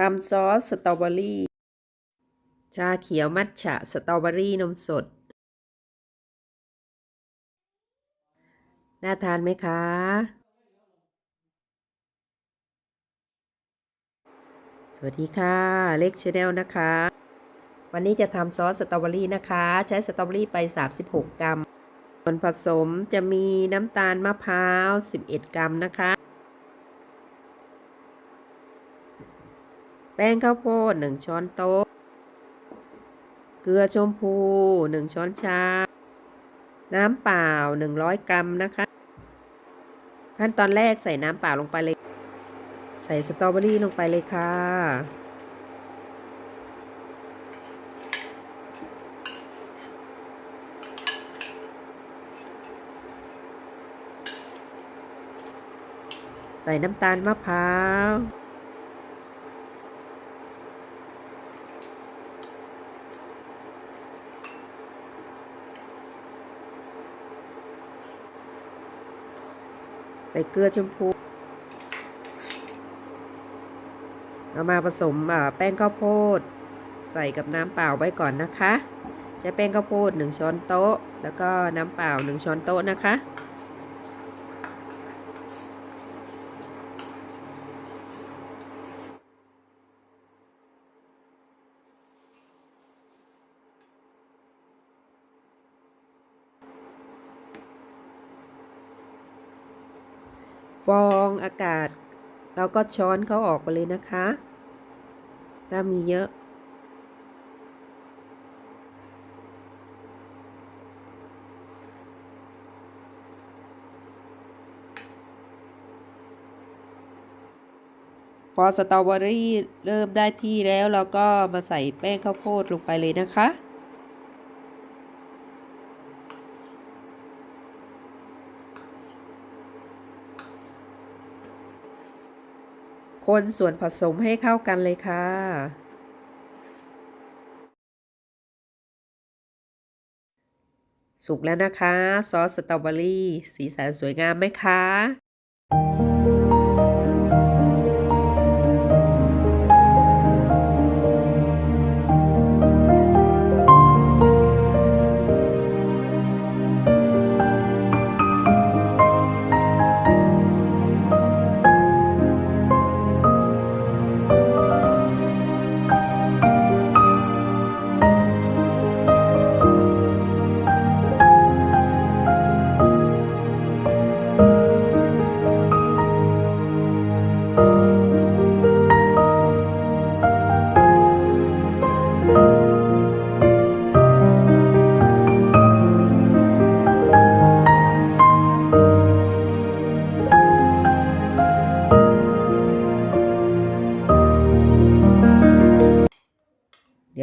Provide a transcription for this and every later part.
ทำซอสสตรอเบอรี่ ชาเขียวมัทฉะสตรอเบอรี่นมสด น่าทานไหมคะ สวัสดีค่ะ เล็กชาแนลนะคะ วันนี้จะทำซอสสตรอเบอรี่นะคะ ใช้สตรอเบอรี่ไป 36 กรัม ส่วนผสมจะมีน้ำตาลมะพร้าว 11 กรัมนะคะ แป้งข้าวโพด 1 ช้อนโต๊ะ เกลือชมพู 1 ช้อนชา น้ำเปล่า 100 กรัมนะคะ ขั้นตอนแรกใส่น้ำเปล่าลงไปเลย ใส่สตรอเบอรี่ลงไปเลยค่ะ ใส่น้ำตาลมะพร้าว ใส่เกลือชมพูเรามาผสมแป้งข้าวโพด ใส่กับน้ำเปล่าไว้ก่อนนะคะ ใช้แป้งข้าวโพด 1 ช้อนโต๊ะ แล้วก็น้ำเปล่า 1 ช้อนโต๊ะนะคะ ฟองอากาศ เราก็ช้อนเขาออกไปเลยนะคะ ถ้ามีเยอะพอสตรอเบอรี่เริ่มได้ที่แล้วเราก็มาใส่แป้งข้าวโพดลงไปเลยนะคะ คนส่วนผสมให้เข้ากันเลยค่ะ สุกแล้วนะคะ ซอสสตรอเบอรี่ สีสันสวยงามไหมคะ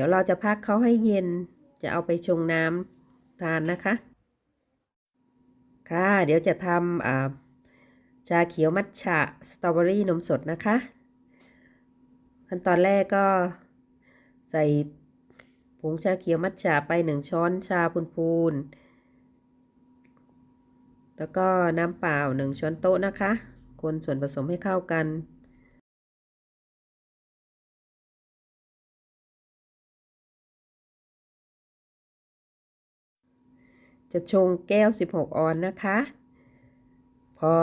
ดี๋ยวเราจะพักเขาให้เย็น จะเอาไปชงน้ำทานนะคะ ค่ะ เดี๋ยวจะทำชาเขียวมัทฉะสตรอเบอรี่นมสดนะคะ ขั้นตอนแรกก็ใส่ผงชาเขียวมัทฉะไปหนึ่งช้อนชาพูนๆ แล้วก็น้ำเปล่าหนึ่งช้อนโต๊ะนะคะ คนส่วนผสมให้เข้ากัน จะชงแก้ว 16 ออนนะคะ พอ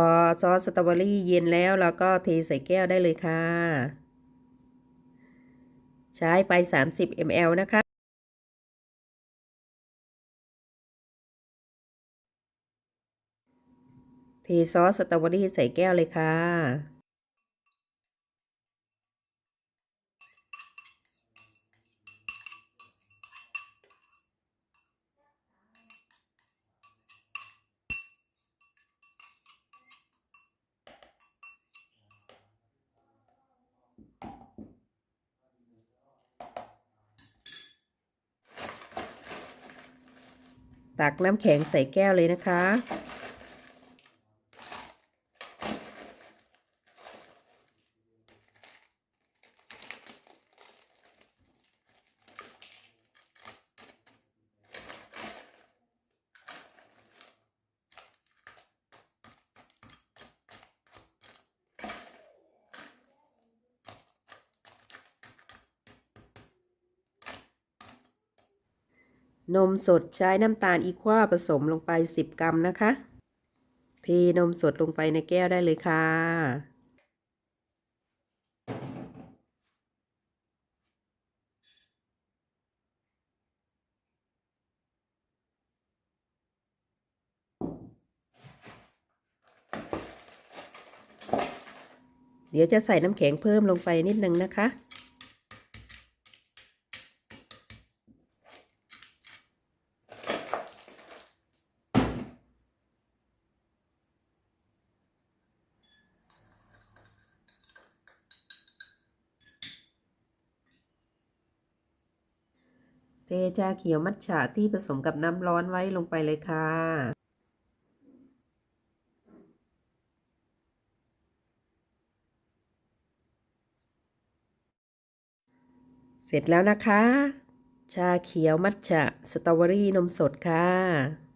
ซอสสตรอเบอรี่เย็นแล้วเราก็เทใส่แก้วได้เลยค่ะ ใช้ไป 30 ml นะคะ เทซอสสตรอเบอรี่ใส่แก้วเลยค่ะ ตักน้ำแข็งใส่แก้วเลยนะคะ นมสดใช้น้ำตาลอีควาผสมลงไป 10 กรัมนะคะ เทนมสดลงไปในแก้วได้เลยค่ะ เดี๋ยวจะใส่น้ำแข็งเพิ่มลงไปนิดนึงนะคะ เทชาเขียวมัทฉะที่ผสมกับน้ำร้อนไว้ลงไปเลยค่ะ เสร็จแล้วนะคะ ชาเขียวมัทฉะสตรอเบอรี่นมสดค่ะ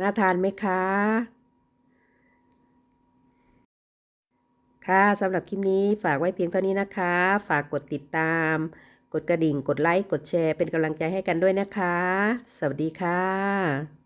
น่าทานไหมคะ ค่ะสำหรับคลิปนี้ฝากไว้เพียงเท่านี้นะคะ ฝากกดติดตาม กดกระดิ่ง กดไลค์ กดแชร์ เป็นกำลังใจให้กันด้วยนะคะ สวัสดีค่ะ